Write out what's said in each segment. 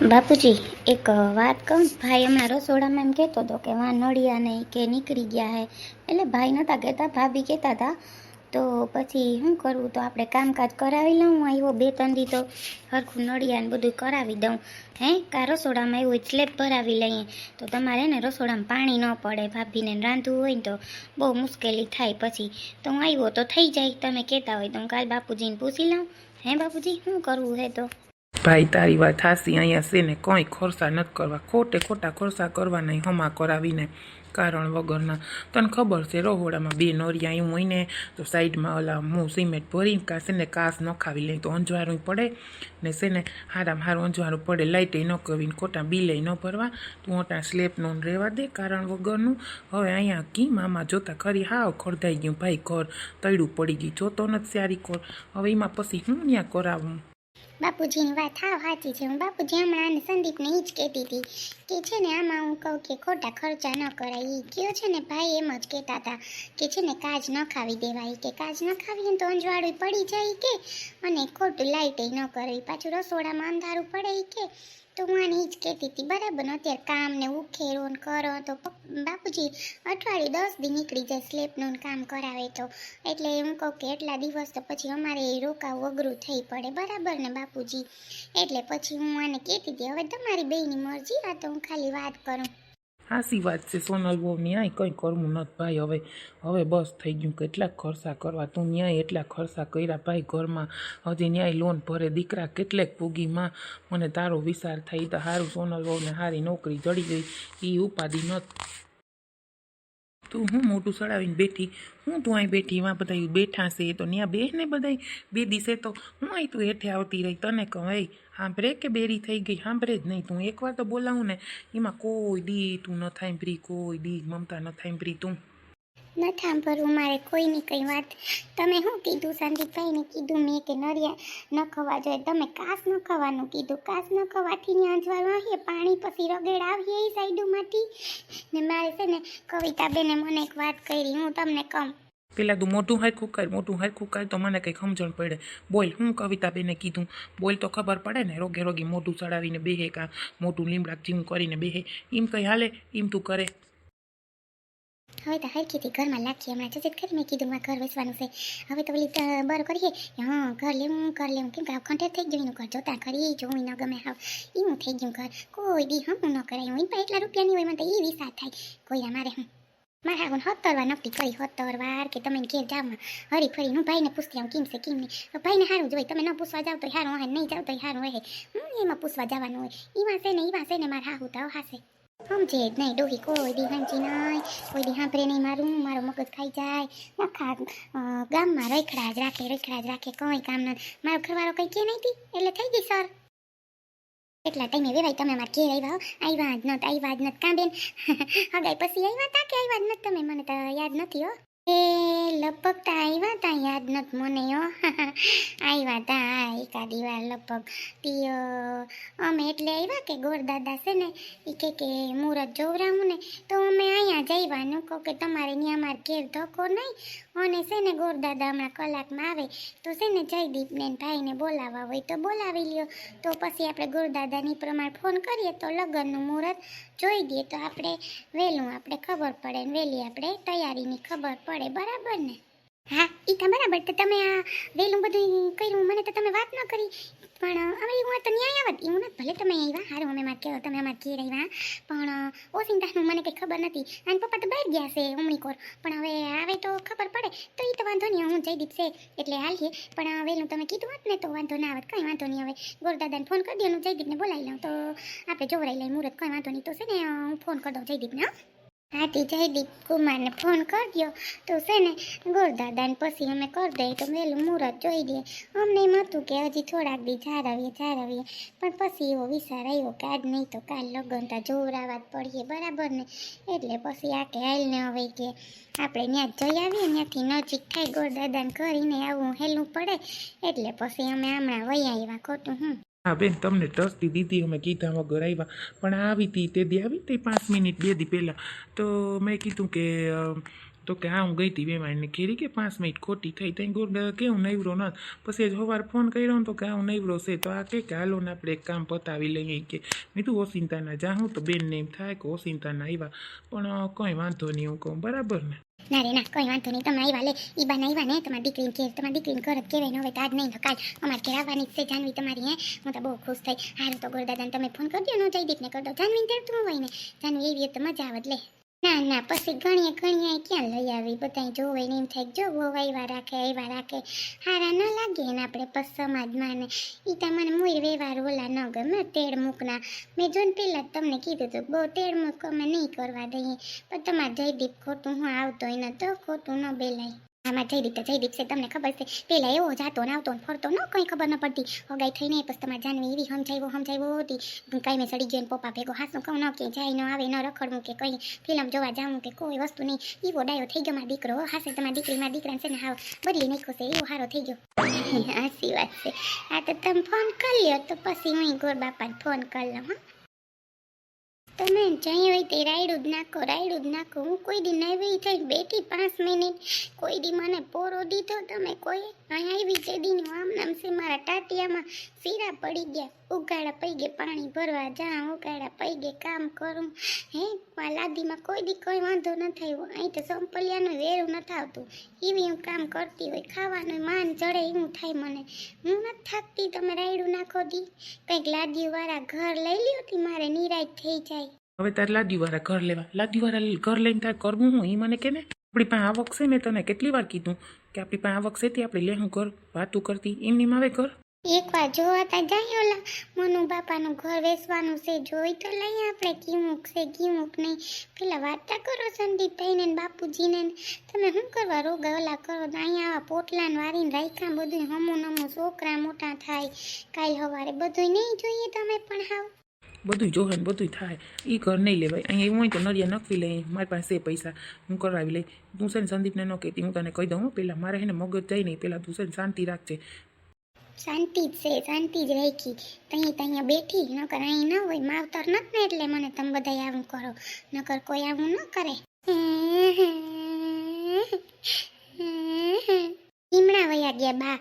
બાપુજી, એક વાત કહું? ભાઈ હમણાં રસોડામાં એમ કહેતો હતો કે વાં નળિયા નહીં કે નીકળી ગયા હે. એટલે ભાઈ નહોતા કહેતા, ભાભી કહેતા હતા, તો પછી શું કરવું તો આપણે કામકાજ કરાવી લઉં આવ્યો બે ત્રણ દી તો હરખું નળિયા ને બધું કરાવી દઉં. હે? કા રસોડામાં એવું સ્લેબ ભરાવી લઈએ, તો તમારે ને રસોડામાં પાણી ન પડે, ભાભીને રાંધવું હોય ને તો બહુ મુશ્કેલી થાય પછી. તો હું આવ્યો તો થઈ જાય, તમે કહેતા હોય તો હું કાલ બાપુજીને પૂછી લઉં. હે બાપુજી, શું કરવું હે તો? ભાઈ તારી વાત હાસી, અહીંયા છે ને કંઈ ખોરસા નથી કરવા. ખોટે ખોટા ખોરસા કરવા નહીં, હમા કરાવીને કારણ વગરના. તને ખબર છે, રહોડામાં બે નોરિયા એવું હોય ને, તો સાઈડમાં ઓલા હું સિમેન્ટ ભરીને કાશે ને કાસ નખાવી લઈ, તો અંજવાળું પડે ને છે ને હારામાં હારું અંજવાળું પડે લાઇટે ન કરવીને ખોટા બિલે ન ભરવા. તું ઓટા સ્લેપનું ને રહેવા દે કારણ વગરનું. હવે અહીંયા કી મામા જોતા ખરી? હાવ ખરદાઈ ગયું ભાઈ ઘર. તૈડું પડી ગયું. જોતો નથી સારી કોર હવે એમાં પછી હું ત્યાં કરાવું? બાપુજીની વાત હાવ સાચી છે. હું બાપુજી હમણાં સંદીપને એ જ કહેતી હતી કે છે ને આમાં હું કહું કે ખોટા ખર્ચા ન કરાય. એ કયો છે ને ભાઈ એમ જ કહેતા હતા કે છે ને કાચ ન ખાવી દેવાય. કે કાચ ન ખાવીએ તો અંજવાળું પડી જાય કે અને ખોટું લાઇટે ન કરે પાછું રસોડામાં અંધારું પડે કે તો હું આને જ કહેતી હતી, બરાબર અત્યારે કામ ને ઉખેરો ને કરો તો બાપુજી, અઠવાડિયું દસ દી નીકળી જાય સ્લેપનું કામ કરાવે તો. એટલે હું કહું કે એટલા દિવસ તો પછી અમારે એ રોકાવું અઘરું થઈ પડે, બરાબર ને બાપુજી? એટલે પછી હું આને કહેતી હતી, હવે તમારી બેની મરજી, આ તો હું ખાલી વાત કરું. હાસી છે, સોનલ બહુ ન્યાય કંઈ કરવું નથી ભાઈ. હવે હવે બસ થઈ ગયું. કેટલા ખર્ચા કરવા તું ન્યાય એટલા ખર્ચા કર્યા ભાઈ ઘરમાં. હજી ન્યાય લોન ભરે દીકરા કેટલેક ભૂગીમાં. મને તારો વિચાર થાય તો સારું સોનલ બહુને સારી નોકરી જડી ગઈ. એ ઉપાધિ નથી તું હું મોટું સડાવીને બેઠી? હું તું અહીં બેઠી? એમાં બધા બેઠા છે. તો ત્યાં બે ને બધા બે દિવસે તો હું અહીં તું હેઠે આવતી રહી. તને કહું એ સાંભળે કે બેરી થઈ ગઈ? સાંભળે જ નહીં તું. એકવાર તો બોલાવું ને. એમાં કોઈ દી તું ન થાય થાંભરી કોઈ દી મમતા ન થાય પ્રી તું. ન સાંભળવું મારે કોઈની કંઈ વાત. તમે શું કીધું? સંદીપભાઈને કીધું મેં કે નરિયા ન ખવા જોઈએ. તમે કાસ ન ખવાનું કીધું. કાસ ન ખવાથી ને અંજવાળું આવીએ, પાણી પછી રગેડ આવીએ એ સાઈડમાંથી. ને મારે છે ને કવિતાબેને મને એક વાત કરી, હું તમને કહું. પેલા તું મોટું હરખું કર મોટું હરખું કર, તો મને કંઈ સમજણ પડે. બોલ, હું કવિતાબેને કીધું? બોલ તો ખબર પડે ને, રોગે રોગી મોટું ચડાવીને બેહે કાં મોટું લીમડા જીવું કરીને બેહે. એમ કંઈ હાલે? એમ તું કરે? હવે તો હરખીથી ઘરમાં લાગીએ હમણાં જજત કરી મેં કીધું ઘર વેચવાનું છે. હવે તો પેલી બર કરીએ હા. ઘર લેવું ઘર લેવું. કેમ કે આ ખંડેર થઈ ગયું એનું ઘર જોતા ખરી જોવું ન ગમે હાવ. એનું થઈ ગયું ઘર. કોઈ બી હમ ન કરાય. એમ પણ એટલા રૂપિયાની હોય, મને એ વિચાર થાય. કોઈ અમારે હું, મારા આગળ સત્તર વાર નક્કી કરી સત્તર વાર કે તમે ઘેર જાઓ હરી ફરી હું ભાઈને પૂછતી આવું, કેમ છે, કેમ નહીં? ભાઈને સારું જોઈએ તમે ન પૂછવા જાવ તો સારું હોય નહીં જાવ તો સારું હોય હું. એમાં પૂછવા જવાનું હોય? એમાં છે ને એમાં છે ને, મારા હાહુ તો હાસે સમજે જ નહીં. ડોહી કોઈ દી સમજી નહીં, કોઈ દી સાંભળે નહીં. મારું મારો મગજ ખાઈ જાય. આખા ગામમાં રખડા જ રાખે, રખડા જ રાખે, કંઈ કામ નથી મારો ઘરવાળો કંઈ કે નહીં એટલે થઈ ગઈ સર. એટલા ટાઈમે વેવાય તમે મારા ઘેર આવ્યા. આવ્યા જ નત આવ્યા જ નત કાં હગાઈ પછી આવ્યા તા કે આવ્યા જ નત તમે? મને તો યાદ નથી હો. એ લગભગ તો આવ્યા તા યાદ નથી મને હો. આવ્યા તા હા, એકાદી વાર લગભગ અમે એટલે આવ્યા કે ગોરદાદા છે ને એ કે કે મુરત જોવરામું ને તો અમે અહીંયા જઈવાનું કહો કે તમારે ત્યાં અમારે ઘેર ધક્કો નહીં. અને છે ને ગોરદાદા હમણાં કલાકમાં આવે તો છે ને જયદીપને ભાઈને બોલાવવા હોય તો બોલાવી લ્યો. તો પછી આપણે ગોરદાદાની પ્રમાણે ફોન કરીએ તો લગ્નનું મુહૂર્ત જોઈ દઈએ તો આપણે વહેલું આપણે ખબર પડે વહેલી આપણે તૈયારીની ખબર પડે, બરાબર ને? હા એ તો બરાબર. તો તમે આ વહેલું બધું કર્યું, મને તો તમે વાત ન કરી. પણ, હવે હું તો ન્યાય આવત એવું નથી, ભલે તમે આવ્યા હારું અમે માર કહેવો તમે અમારે ઘેર આવ્યા. પણ ઓસિંતાનું મને કંઈ ખબર નથી. અને પપ્પા તો બહાર ગયા છે હમણી કોર. પણ હવે આવે તો ખબર પડે. તો એ તો વાંધો નહીં, હું જયદીપ છે, એટલે હાલીએ. પણ વહેલું તમે કીધું હોત ને, તો વાંધો ના આવત કંઈ વાંધો નહીં હવે. ગોરદાદાને ફોન કરી દઉં જયદીપને બોલાવી લઉં. તો આપણે જોવરાઈ લઈ મુહૂર્ત, કંઈ વાંધો નહીં. તો છે ને, હું ફોન કરી દઉં જયદીપને, હા. હા તે જયદીપ કુમારને ફોન કરજો. તો છે ને, ગોરદાદાને પછી અમે કરી દઈએ. તો વહેલું મુહૂર્ત જોઈ દઈએ અમને એમ હતું કે હજી થોડાક દી જાળવીએ જાળવીએ. પણ પછી એવો વિચાર આવ્યો કે આજ નહીં તો કાલ લગ્ન તા જોવરાવા જ પડીએ. બરાબર ને? એટલે પછી આ કે હાલને હવે કે આપણે ત્યાં જઈ આવીએ. ત્યાંથી નજીક થાય ગોરદાદાને કરીને આવું હેલું પડે. એટલે પછી અમે હમણાં વૈયા આવ્યા ખોટું હું હા બેન, તમને ટ્રસ્ટી દીધી અમે કીધા વગર આવ્યા પણ આવી હતી તે દી, આવી હતી પાંચ મિનિટ, બે દી પહેલાં. તો મેં કીધું કે તો કે હા, હું ગઈ હતી વેમાઈને ઘેરી કે પાંચ મિનિટ ખોટી થઈ ત્યાં કે કેવું નૈવરો ન પછી જ સવાર ફોન કર્યો ને તો કે હું નૈવરો છે. તો આ કે હાલો ને આપણે એક કામ પતાવી લઈએ કે. મેં તું ઓસિંતાના જાઉં તો બેનને એમ થાય કે ઓસિંતાના આવ્યા પણ કંઈ વાંધો નહીં હું કહું, બરાબર ને? ના રે, ના, કોઈ વાંધો નહીં, તમે આવ્યા લે, ઈ બાને આવ્યા ને, તમારી દીકરીને કે તમારી દીકરીને ઘર જ કહેવાય, ને હવે તો આજ નહીં, તો કાલ અમારે ઘેર આવવાની છે જાનવી તમારી, હે? હું તો બહુ ખુશ થઈ. હારું તો ગોરદાદાને તમે ફોન કરી દો ને જયદીપને કરી દો જાનવીને તેડતું હોય ને, જાનવી એવી તો મજા આવે લે. ના ના, પછી ગણીએ ગણીએ ક્યાં લઈ આવી? બધાય જોવે ને એમ થાય જો આવ્યા રાખે આવ્યા રાખે. હારા ન લાગે ને આપણે પછી સમાજમાં ને. એ તમને મને મોર વ્યવહાર ઓલા ન ગમે, તેડ મૂકના. મેં જોઈને પહેલાં તમને કીધું હતું બહુ તેડ મૂક અમે નહીં કરવા દઈએ. પણ તમારે જયદીપ ખોટું હું આવતો ને તો ખોટું ન બેલાય. આમાં જયદીપ તો જયદીપ છે તમને ખબર છે, પેલા એવો જાતો ને આવતો ફરતો, ન કંઈ ખબર ન પડતી. હગાઈ થઈને પછી તમારે જાનવી એવી સમજાવ્યો સમજાવ્યો હતી. કઈ મેં સડી ગયો પપ્પા ભેગો હાસું કહું, ન કે જાય, ન આવે, ન રખડવું કે કંઈ, ફિલ્મ જોવા જાઉં કે કોઈ વસ્તુ નહીં. એવો ડાયો થઈ ગયો મારા દીકરો હાસે તમારા દીકરી, મારા દીકરાને છે ને હાવ બદલી નાખ્યો છે, એવો સારો થઈ ગયો. હાસી વાત છે. આ તો તમે ફોન કરી લ્યો તો પછી હું ગોર બાપાને ફોન કરી લઉં તમે જઈ હોય તે રાયડું જ નાખો, રાયડું જ નાખો. હું કોઈ દી નવી થઈ બેઠી પાંચ મિનિટ. કોઈ દી મને પોરો દીધો તમે કોઈ. અહીં આવી તે દીનું આમ નામ છે, મારા ટાટિયામાં શીરા પડી ગયા. ઉગાડા પડી ગયા, પાણી ભરવા જા ઉગાડા પડી ગયા, કામ કરું. હે, આ લાદીમાં કોઈ દી કોઈ વાંધો ન થયો. અહીં તો સંપલિયાનું વેરું ન આવતું. એવી હું કામ કરતી હોય. ખાવાનું માન ચડે એવું થાય મને. હું નથી થાકતી તમે રાયડું નાખો દી. કંઈક લાદીવાળા ઘર લઈ લ્યો તી, મારે નિરાશ થઈ જાય. હવે તારે લાદીવાળા ઘર લેવા. લાદીવાળા ઘર લઈને તારે કરવું હું? એ મને કે ને આપણી પાસે આવક છે મેં તને કેટલી વાર કીધું કે આપણી પાસે આવક છે તે આપણે લેવું ઘર વાતું કરતી. એમની માવે ઘર? એકવાર જોવાતા જાય ઓલા મનુ બાપાનું ઘર વેચવાનું છે. જોઈ તો લઈએ આપણે કીમુક છે, કીમુક નહીં. પેલા વાર્તા કરો સંદીપભાઈને ને બાપુજીને તમે શું કરવા રોગા ઓલા કરો? તો અહીંયા આવા પોટલાને વારીને રાખ્યા બધું હમું નમું છોકરા મોટા થાય. કાલ સવારે બધું નહીં જોઈએ તમે પણ હાવ. બધું જોહે ને બધું થાય એ ઘર નહીં લેવાય અહીંયા હોય તો નરિયા નખવી લઈ મારી પાસે પૈસા હું કરાવી લઈ તું છે ને સંદીપને ન કહેતી હું તને કહી દઉં હો, પહેલાં મારે હે ને મગજ જાય નહીં પહેલાં તું છે ને શાંતિ રાખજે શાંતિ જ છે શાંતિ જ રાખી તહીં ત્યાં બેઠી નકર અહીં ન હોય માવતર નથી ને એટલે મને તમે બધા આવું કરો નકર કોઈ આવું ન કરે ઈમણા વયા ગયા બા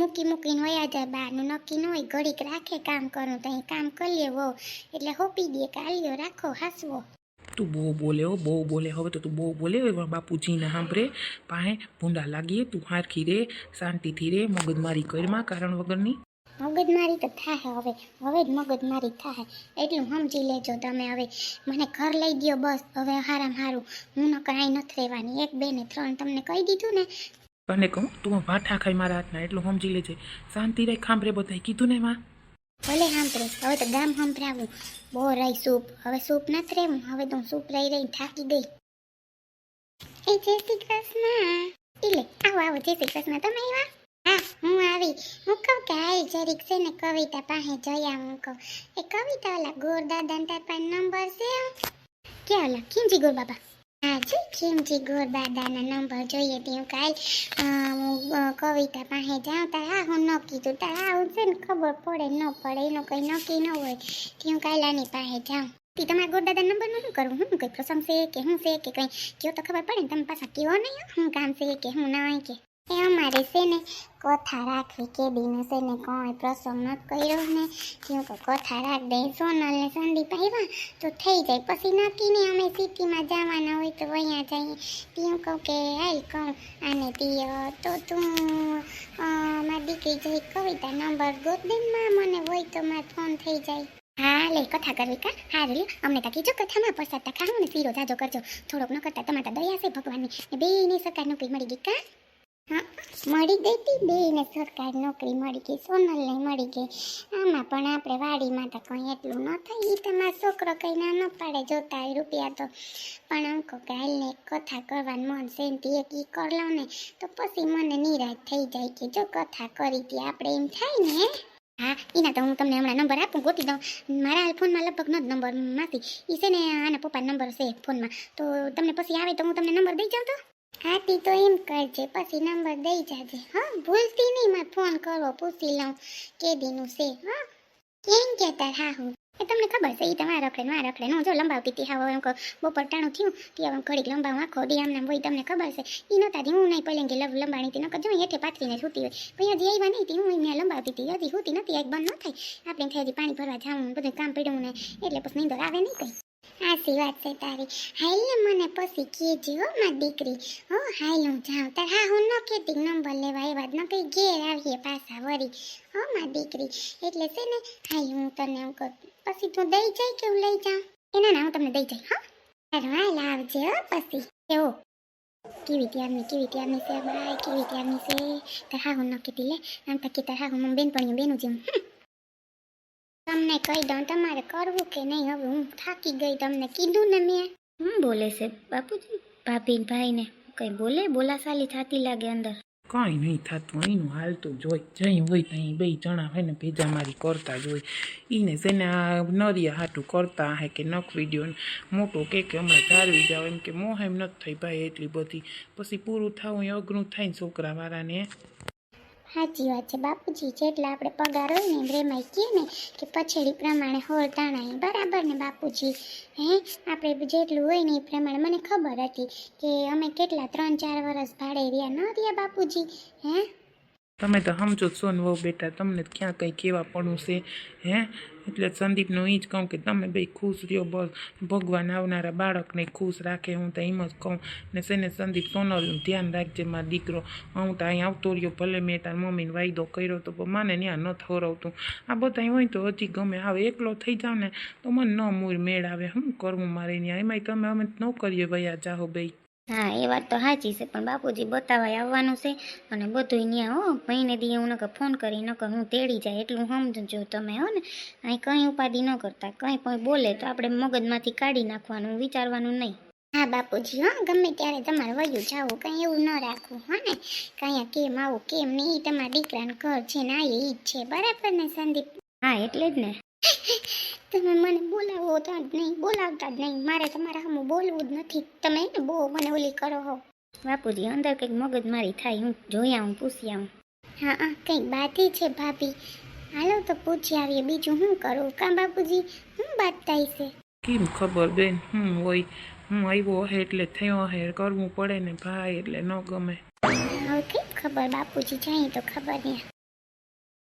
મૂકી મૂકીને વયા જાય બહારનું નક્કી ન હોય ઘડીક રાખે કામ કરું તો કામ કરી લેવો. એટલે હોપી દે કાલ્યો રાખો હાસવો. તું બહુ બોલે હો બહુ બોલે હવે તો તું બહુ બોલે બાપુજીને સાંભળે. પાસે ભૂંડા લાગીએ તું હારખી રે શાંતિથી રે મગજમારી કરમાં કારણ વગરની. મગજમારી તો થાય હવે હવે જ મગજમારી થાય એટલું સમજી લેજો તમે હવે મને ઘર લઈ ગયો બસ હવે હારામ હારું. હું ન કાંઈ નથી રહેવાની. એક બે ને ત્રણ તમને કહી દીધું ને તને કહું, તું વાઠા ખાઈ મારા હાથના, એટલું સમજી લેજે. શાંતિ રહી ખાંભરે બધાય. કીધું ને માં ભલે સાંભળે હવે તો ગામ સંભળાવું બહુ રહી સૂપ. હવે સૂપ નથી રહેવું, હવે તો હું સૂપ રહી રહી થાકી ગઈ. એ જય શ્રી કૃષ્ણ એટલે આવો આવો જય શ્રી કૃષ્ણ તમે આવ્યા હા, હું આવી. હું કહું કે હાલ જરીક છે ને કવિતા પાસે જયા હું કહું. એ કવિતા ઓલા ગોર દાદા તાર પાસે નંબર છે ક્યાં ઓલા? કિંજી ગોર બાબા હા જી ખીમજી ગોર દાદાના નંબર જોઈએ તે હું કાલ હું કવિતા પાસે જાઉં, તારે આ હું ન કીધું, તારે હા છે ને ખબર પડે, ન પડે, એનું કંઈ નક્કી ન હોય તે હું કાલ આની પાસે જાઉં. તી તમારા ગોરદાદા નંબરનું શું કરવું હું કંઈ પ્રસંગ છે કે શું છે કે કંઈ? કયો તો ખબર પડે ને, તમે પાછા કયો નહીં હું? કામ છે કે હું ના કે? એ અમારે છે ને કથા રાખવી કે દીને છે ને કોઈ પ્રસંગ નથી કર્યો ને હું તો કથા રાખ દે સોનલ ને સંદીપ આવ્યા તો થઈ જાય. પછી નક્કી નહીં અમે સિટીમાં જવાના હોય તો અહીંયા જઈએ. તી કહું કે આઈ કહું. અને તી તો તું મારી દીકરી જઈ કવિતા નંબર ગોત દે મને હોય તો મારો ફોન થઈ જાય. હા, લે, કથા કરવી કા? હારું, લ્યો. અમને તો કીધું કથામાં પ્રસાદ તા ખાવું ને, શીરો જાજો કરજો. થોડોક ન કરતા તમારે દયા છે ભગવાનની. ને બેયને સરકાર નોકરી મળી ગઈ કા? હા, મળી ગઈ હતી બેને સરકાર નોકરી મળી ગઈ, સોનલને મળી ગઈ. આમાં પણ આપણે વાડીમાં તો કંઈ એટલું ન થાય એ તમારો છોકરો કંઈ ના ન પાડે, જોતા હોય રૂપિયા તો. પણ અંકો ગાયલને કથા કરવાનું મન ને એક ઈ કર લઉં ને, તો પછી મને નિરાશ થઈ જાય કે જો કથા કરી હતી આપણે એમ થાય ને. હા એના તો હું તમને હમણાં નંબર આપું, ગોતી દઉં. મારા ફોનમાં લગભગ જ નંબરમાંથી એ છે ને આના પપ્પાનો નંબર છે ફોનમાં. તો તમને પછી આવે તો હું તમને નંબર દઈ જાઉં તો? હા તી તો એમ કરજે, પછી નંબર દઈ જાજે, હા? ભૂલતી નહીં માં ફોન કરો પૂછી લઉં કે દીનું છે, હા? કેમ કે હા હું? એ તમને ખબર છે એ તમારા રખડે મારા રખડે હું જો લંબાવતી હતી હવે એમ બપોર ટાણું થયું કે હવે ઘડીક લંબાવું આખો દી આમને હોય, તમને ખબર છે. એ નહોતા હું નહીં પહેલે લવ, લંબાણી હતી નકર જો હેઠે પાથરીને સૂતી હોય. પછી હજી આવ્યા નહીં હતી હું એમને લંબાવતી હતી હજી સૂતી નથી એક બંધ ન થાય. આપણે હજી પાણી ભરવા જવાનું બધું કામ પડ્યું ને, એટલે પછી નીંદર આવે નહીં કઈ. સાચી વાત છે તારી. હાલ ને મને પછી કહેજે હો માં દીકરી. હો, હાલ હું જાઉં. તાર હા, હું ન કહેતી નંબર લેવા આવ્યા ન કઈ ઘેર આવીએ પાછા વળી. હો માં દીકરી. એટલે છે ને, હાલ હું તને એમ કહું. પછી તું દઈ જાય કે હું લઈ જાઉં? એના ના હું તમને દઈ જાય હા. સારું હાલ આવજે, હો, પછી. એવો કેવી ત્યારની કેવી ત્યારની છે બાય કેવી ત્યારની છે? તાર હા, હું ન કેતી લે. આમ તો કે તાર હા, હું બેન પણ બેનું જેમ. તમને કહી દઉં તમારે કરવું કે નહીં હવે હું થાકી ગઈ તમને કીધું ને મેં. હું બોલે છે બાપુજી? ભાભી ભાઈને કઈ બોલે? બોલાશાલી થતી લાગે અંદર. કાંઈ નહીં થતું અહીંનું હાલતું જોઈ જઈ હોય ત્યાં બે જણા હોય ને ભેજા મારી કરતા જોઈ એને જેને આ નરિયા હાટું કરતા હે કે નખ વીડિયો મોટો કે કે હમણાં ધારવી જાવ એમ કે મોહ એમ નથી થઈ ભાઈ એટલી બધી. પછી પૂરું થવું એ અઘરું થાય ને છોકરાવાળાને સાચી વાત છે. બાપુજી, જેટલા આપણે પગાર હોય ને રેમાઈ કહે ને, કે પછેડી પ્રમાણે હોળ તાણાય. બરાબર ને, બાપુજી? હે? આપણે જેટલું હોય ને, એ પ્રમાણે. મને ખબર હતી કે અમે કેટલા ત્રણ ચાર વર્ષ ભાડે રહ્યા ન રહ્યા, બાપુજી? હે? તમે તો સમજો જ છો ને, વહુ બેટા. તમને ક્યાં કંઈ કહેવા પડું છે? હે? એટલે સંદીપનું એ જ કહું કે તમે બે ખુશ રહ્યો, બસ. ભગવાન આવનારા બાળકને ખુશ રાખે. હું તો એમ જ કહું. ને સેને સંદીપ સોનલનું ધ્યાન રાખજે મારો દીકરો. હું તો અહીં આવતો રહ્યો, ભલે મેં તાર મમ્મીને વાયદો કર્યો તો, પણ મને ત્યાં ન થોરવતું આ બધા હોય તો હજી ગમે. હવે એકલો થઈ જાવ ને તો મને ન મૂળ મેળ આવે. શું કરવું મારે ત્યાં એમાંય તમે અમે ન કરીએ વયા જાઓ બે હા એ વાત તો સાચી છે પણ બાપુજી બતાવાય આવવાનું છે અને બધું ત્યાં હો મહિને દી હું નકર ફોન કરી નકર હું તેડી જાય એટલું સમજો તમે હો ને. અહીં કંઈ ઉપાધિ ન કરતા કંઈ પણ બોલે તો આપણે મગજમાંથી કાઢી નાખવાનું વિચારવાનું નહીં. હા બાપુજી હા ગમે ત્યારે તમારે વયું જાવું કંઈ એવું ન રાખવું હા ને. કંઈ કેમ આવું કેમ નહીં તમારા દીકરાનું ઘર છે ને આ એ જ છે બરાબર ને સંદીપ? હા એટલે જ ને. તમે મને બોલાવો તો જ નહીં બોલાવતા જ નહીં. મારે તમારા સામે બોલવું જ નથી. તમે બહુ મને ઓલી કરો હો. બાપુજી અંદર કંઈક મગજ મારી થાય હું જોઈ આવું પૂછી આવું. હા હા કંઈક બાતી છે ભાભી. હાલો તો પૂછી આવીએ બીજું શું કરું? કાં બાપુજી શું વાત થાય છે? કેમ ખબર બેન હું હોય હું આવ્યો હે એટલે થયો હે કરવું પડે ને ભાઈ એટલે ન ગમે. હવે કેમ ખબર બાપુજી જાય તો ખબર નહીં.